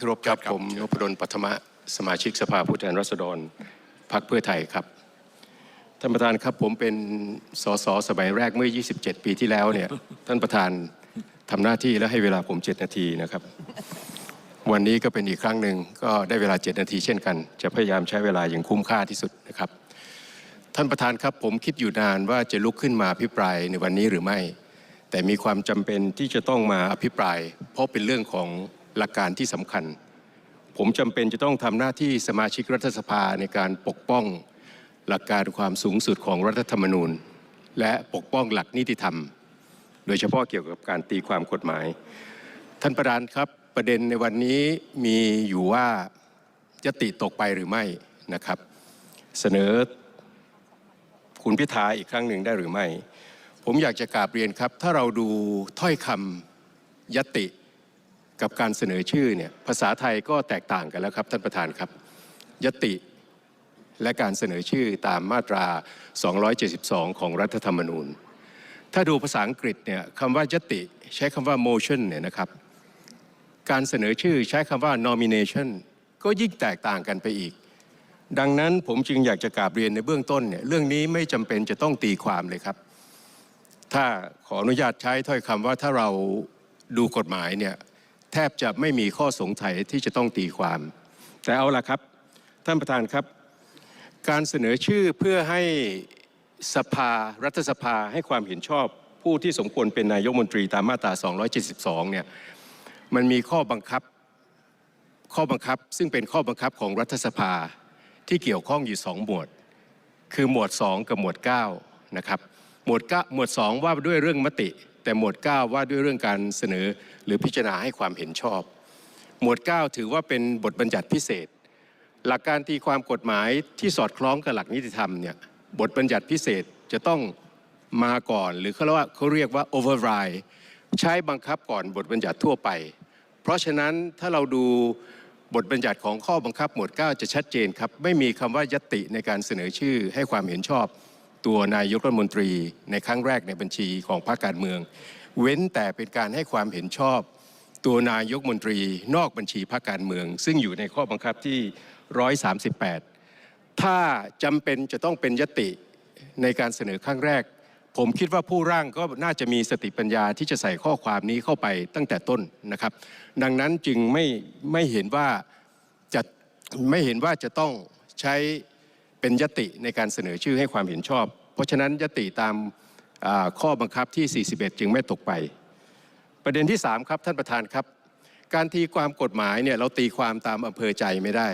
เคารพครับเชิญครับผมนพดลปัทมะสมาชิกสภาผู้แทนราษฎรพรรคเพื่อไทยครับท่านประธานครับผมเป็นสสสมัยแรกเมื่อ 27 ปีที่แล้วเนี่ยท่านประธานทำหน้าที่และให้เวลาผม 7 นาทีนะครับ วันนี้ก็เป็นอีกครั้งหนึ่งก็ได้เวลา 7 นาทีเช่นกัน จะพยายามใช้เวลาอย่างคุ้มค่าที่สุดนะครับ ท่านประธานครับผมคิดอยู่นานว่าจะลุกขึ้นมาอภิปรายในวันนี้หรือไม่ แต่มีความจำเป็นที่จะต้องมาอภิปราย เพราะเป็นเรื่องของ หลักการที่สำคัญ ผมจำเป็นจะต้องทำหน้าที่สมาชิกรัฐสภาในการปกป้องหลักการความสูงสุดของรัฐธรรมนูญ และปกป้องหลักนิติธรรม โดยเฉพาะเกี่ยวกับการตีความกฎหมาย ท่านประธานครับประเด็นในวันนี้มีอยู่ว่ายติตกไปหรือไม่นะครับ เสนอคุณพิธาอีกครั้งหนึ่งได้หรือไม่ ผมอยากจะกราบเรียนครับ ถ้าเราดูถ้อยคำยติ กับการเสนอชื่อเนี่ยภาษาไทยก็แตกต่างกันแล้วครับท่านประธานครับ ยติและการเสนอชื่อตามมาตรา 272 ของรัฐธรรมนูญ ถ้าดูภาษาอังกฤษเนี่ยคำว่ายติใช้คำว่า motion เนี่ยนะครับ การเสนอชื่อใช้คำว่า nomination ก็ยิ่งแตกต่างกันไปอีก ดังนั้นผมจึงอยากจะกราบเรียนในเบื้องต้นเนี่ยเรื่องนี้ไม่จำเป็นจะต้องตีความเลยครับ ถ้าขออนุญาตใช้ถ้อยคำว่าถ้าเราดูกฎหมายเนี่ย แทบจะไม่มีข้อสงสัยที่จะต้องตีความ แต่เอาละครับ ท่านประธานครับ การเสนอชื่อเพื่อให้สภารัฐสภาให้ความเห็นชอบผู้ที่สมควรเป็นนายกมนตรีตามมาตรา 272 เนี่ย มันมีข้อบังคับ ข้อบังคับซึ่งเป็นข้อบังคับของรัฐสภาที่เกี่ยวข้องอยู่สองหมวด คือหมวด 2 กับหมวด 9 นะครับ หมวด9หมวด 2 ว่าด้วยเรื่องมติ แต่หมวด 9 ว่าด้วยเรื่องการเสนอหรือพิจารณาให้ความเห็นชอบ หมวด 9 ถือว่าเป็นบทบัญญัติพิเศษ หลักการตีความกฎหมายที่สอดคล้องกับหลักนิติธรรมเนี่ยบทบัญญัติพิเศษจะต้องมาก่อน หรือเขาเรียกว่าเขาเรียกว่า override ใช้บังคับก่อนบทบัญญัติทั่วไป เพราะฉะนั้นถ้าเราดูบทบัญญัติของข้อบังคับหมวด 9 จะชัดเจนครับ ไม่มีคำว่ายติในการเสนอชื่อให้ความเห็นชอบ ตัวนายกรัฐมนตรีในครั้งแรกในบัญชีของพรรคการเมือง เว้นแต่เป็นการให้ความเห็นชอบ ตัวนายกรัฐมนตรีนอกบัญชีพรรคการเมือง ซึ่งอยู่ในข้อบังคับที่ 138 ถ้าจำเป็นจะต้องเป็นยติในการเสนอครั้งแรก ผมคิดว่าผู้ร่างก็น่าจะมีสติปัญญาที่จะใส่ข้อความนี้เข้าไปตั้งแต่ต้นนะครับ ดังนั้นจึงไม่ไม่เห็นว่าจะไม่เห็นว่าจะต้องใช้ เป็นยติในการเสนอชื่อให้ความเห็นชอบ เพราะฉะนั้นยติตามข้อบังคับที่ 41 จึงไม่ตกไป ประเด็นที่ 3 ครับท่านประธานครับ การตีความกฎหมายเนี่ยเราตีความตามอำเภอใจไม่ได้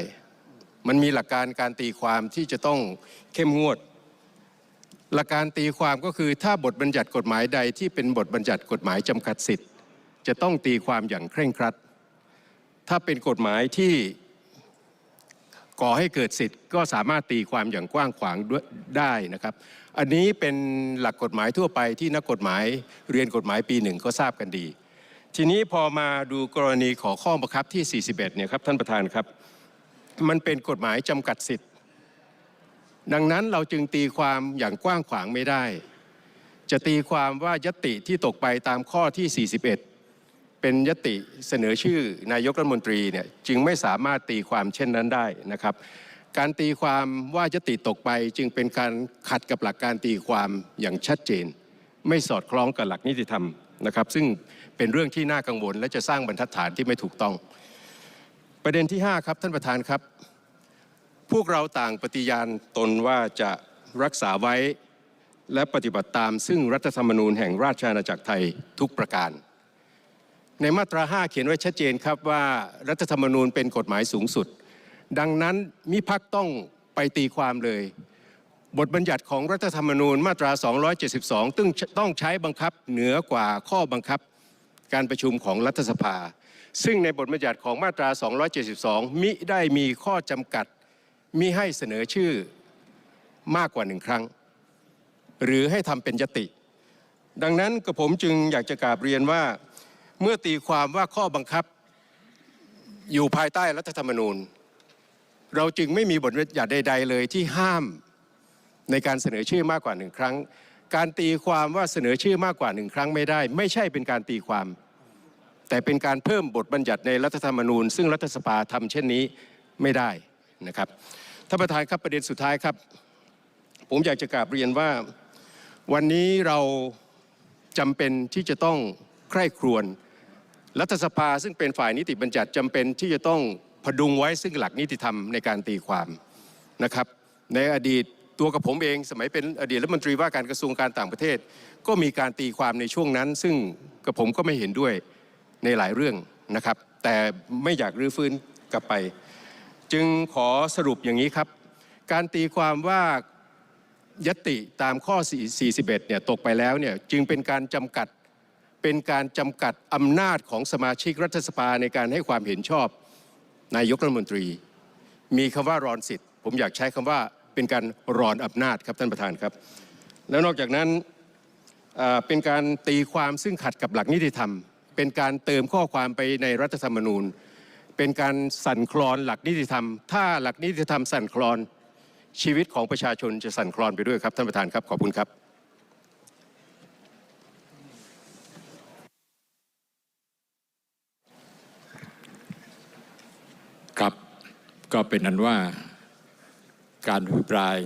มันมีหลักการการตีความที่จะต้องเข้มงวด หลักการตีความก็คือถ้าบทบัญญัติกฎหมายใดที่เป็นบทบัญญัติกฎหมายจำกัดสิทธิ์ จะต้องตีความอย่างเคร่งครัด ถ้าเป็นกฎหมายที่ ก่อให้เกิดสิทธิ์ก็สามารถตีความอย่างกว้างขวางได้นะครับ อันนี้เป็นหลักกฎหมายทั่วไปที่นักกฎหมายเรียนกฎหมายปีหนึ่งก็ทราบกันดี ทีนี้พอมาดูกรณีขอข้อบังคับที่ 41 เนี่ยครับท่านประธานครับ มันเป็นกฎหมายจำกัดสิทธิ์ ดังนั้นเราจึงตีความอย่างกว้างขวางไม่ได้ จะตีความว่ายติที่ตกไปตามข้อที่ 41 เป็นยติเสนอชื่อนายกรัฐมนตรีเนี่ยจึงไม่สามารถตีความเช่นนั้นได้นะครับ การตีความว่ายติตกไปจึงเป็นการขัดกับหลักการตีความอย่างชัดเจน ไม่สอดคล้องกับหลักนิติธรรมนะครับ ซึ่งเป็นเรื่องที่น่ากังวล และจะสร้างบรรทัดฐานที่ไม่ถูกต้อง ประเด็นที่ 5 ครับท่านประธานครับ พวกเราต่างปฏิญาณตนว่าจะรักษาไว้และปฏิบัติตามซึ่งรัฐธรรมนูญแห่งราชอาณาจักรไทยทุกประการ ในมาตรา 5 เขียนไว้ชัดเจนครับว่ารัฐธรรมนูญเป็นกฎหมายสูงสุด ดังนั้นมิพักต้องไปตีความเลย บทบัญญัติของรัฐธรรมนูญมาตรา 272ซึ่งต้องใช้บังคับเหนือกว่าข้อบังคับการประชุมของรัฐสภา ซึ่งในบทบัญญัติของมาตรา 272 มิได้มีข้อจำกัดมิให้เสนอชื่อมากกว่าหนึ่งครั้ง หรือให้ทำเป็นยติ ดังนั้นกับผมจึงอยากจะกราบเรียนว่า เมื่อตีความว่าข้อบังคับ อยู่ภายใต้รัฐธรรมนูญ เราจึงไม่มีบทบัญญัติใด ๆ เลยที่ห้ามในการเสนอชื่อมากกว่าหนึ่งครั้ง การตีความว่าเสนอชื่อมากกว่าหนึ่งครั้งไม่ได้ ไม่ใช่เป็นการตีความ แต่เป็นการเพิ่มบทบัญญัติในรัฐธรรมนูญ ซึ่งรัฐสภาทำเช่นนี้ไม่ได้นะครับท่านประธานครับประเด็นสุดท้ายครับ ผมอยากจะกราบเรียนว่าวันนี้เราจำเป็นที่จะต้องใคร่ครวญ รัฐสภาซึ่งเป็นฝ่ายนิติบัญญัติจำเป็นที่จะต้องพดุงไว้ซึ่งหลักนิติธรรมในการตีความนะครับในอดีตตัวกับผมเองสมัยเป็นอดีตรัฐมนตรีว่าการกระทรวงการต่างประเทศ ก็มีการตีความในช่วงนั้น ซึ่งกับผมก็ไม่เห็นด้วยในหลายเรื่องนะครับ แต่ไม่อยากรื้อฟื้นกลับไป จึงขอสรุปอย่างนี้ครับ การตีความว่ายติตามข้อ 41 เนี่ยตกไปแล้วเนี่ยจึงเป็นการจำกัด เป็นการจำกัดอำนาจของสมาชิกรัฐสภาในการให้ความเห็นชอบนายกรัฐมนตรี มีคำว่ารอนสิทธิ์ ผมอยากใช้คำว่าเป็นการรอนอำนาจครับท่านประธานครับ แล้วนอกจากนั้นเป็นการตีความซึ่งขัดกับหลักนิติธรรม เป็นการเติมข้อความไปในรัฐธรรมนูญ เป็นการสั่นคลอนหลักนิติธรรม ถ้าหลักนิติธรรมสั่นคลอนชีวิตของประชาชนจะสั่นคลอนไปด้วยครับท่านประธานครับขอบคุณครับ ครับ ก็เป็นนั้นว่าการอภิปราย